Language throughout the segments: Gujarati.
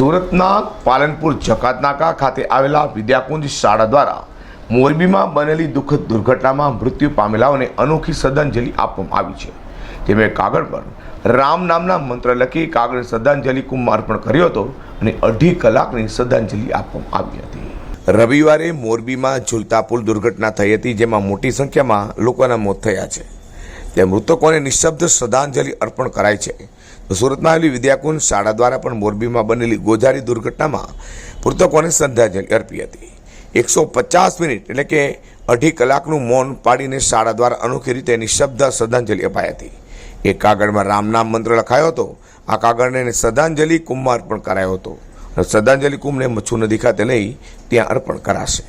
સુરતના પાલનપુર જકાતનાકા ખાતે આવેલા વિદ્યાકુંજ શાળા દ્વારા મોરબીમાં બનેલી દુઃખદ દુર્ઘટનામાં મૃત્યુ પામેલાઓને અનોખી શ્રદ્ધાંજલિ આપવામાં આવી છે. જેમાં કાગળ પર રામ નામના મંત્ર લખી કાગળ શ્રદ્ધાંજલિ કુંભ અર્પણ કર્યો હતો અને અઢી કલાકની શ્રદ્ધાંજલિ આપવામાં આવી હતી. રવિવારે મોરબીમાં ઝુલતા પુલ દુર્ઘટના થઈ હતી, જેમાં મોટી સંખ્યામાં લોકોના મોત થયા છે. ત્યાં મૃતકોને નિઃશબ્દ શ્રદ્ધાંજલિ અર્પણ કરાય છે. તો સુરતમાં આવેલી વિદ્યાકુંજ શાળા દ્વારા પણ મોરબીમાં બનેલી ગોઝારી દુર્ઘટનામાં મૃતકોને શ્રદ્ધાંજલિ અર્પી હતી. એકસો પચાસ મિનિટ એટલે કે અઢી કલાકનું મૌન પાડીને શાળા દ્વારા અનોખી રીતે નિઃશબ્દ શ્રદ્ધાંજલિ અપાઈ હતી. એક કાગળમાં રામ નામ મંત્ર લખાયો હતો. આ કાગળને શ્રદ્ધાંજલિ કુંભમાં અર્પણ કરાયો હતો. અને શ્રદ્ધાંજલિ કુંભને મચ્છુ નદી ખાતે લઈ ત્યાં અર્પણ કરાશે.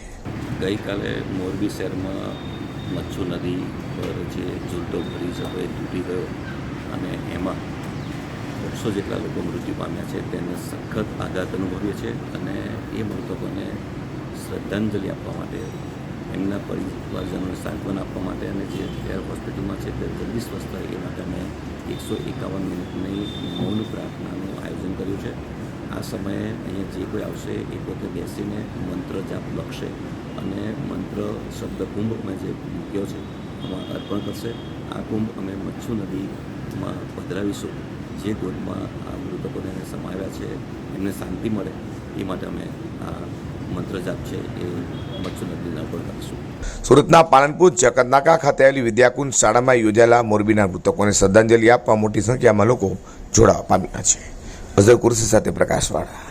ગઈકાલે મોરબી શહેરમાં મચ્છુ નદી પર જે ઝૂલતો બ્રિજ હતો એ તૂટી ગયો અને એમાં બસો જેટલા લોકો મૃત્યુ પામ્યા છે, તેને સખત આઘાત અનુભવીએ છે અને એ મૃતકોને શ્રદ્ધાંજલિ આપવા માટે, એમના પરિવારજનોને સાંત્વન આપવા માટે અને જે એર હોસ્પિટલમાં છે તે જલ્દી સ્વસ્થ એ માટે અમે એકસો એકાવન મિનિટની મૌન પ્રાર્થનાનું આયોજન કર્યું છે. આ સમયે અહીંયા જે કોઈ આવશે એ પોતે બેસીને મંત્ર જાપ લખશે. અને મંત્ર, શબ્દ કુંભ અમે જે મૂક્યો છે એમાં અર્પણ કરશે. આ કુંભ અમે મચ્છુ નદીમાં પધરાવીશું. જે ગોદમાં આ મૃતકોને સમાવ્યા છે, એમને શાંતિ મળે, એ માટે અમે આ મંત્ર જાપ છે, એ મચ્છુ નદીને અર્પણ કરીશું સુરતના પાલનપુર જકતનાકા ખાતે આવેલી વિદ્યાકુંજ શાળામાં યોજાયેલા મોરબીના મૃતકોને શ્રદ્ધાંજલિ આપવા મોટી સંખ્યામાં લોકો જોડાવા પામ્યા છે. અઝર કુર્સી સાથે પ્રકાશવાળા.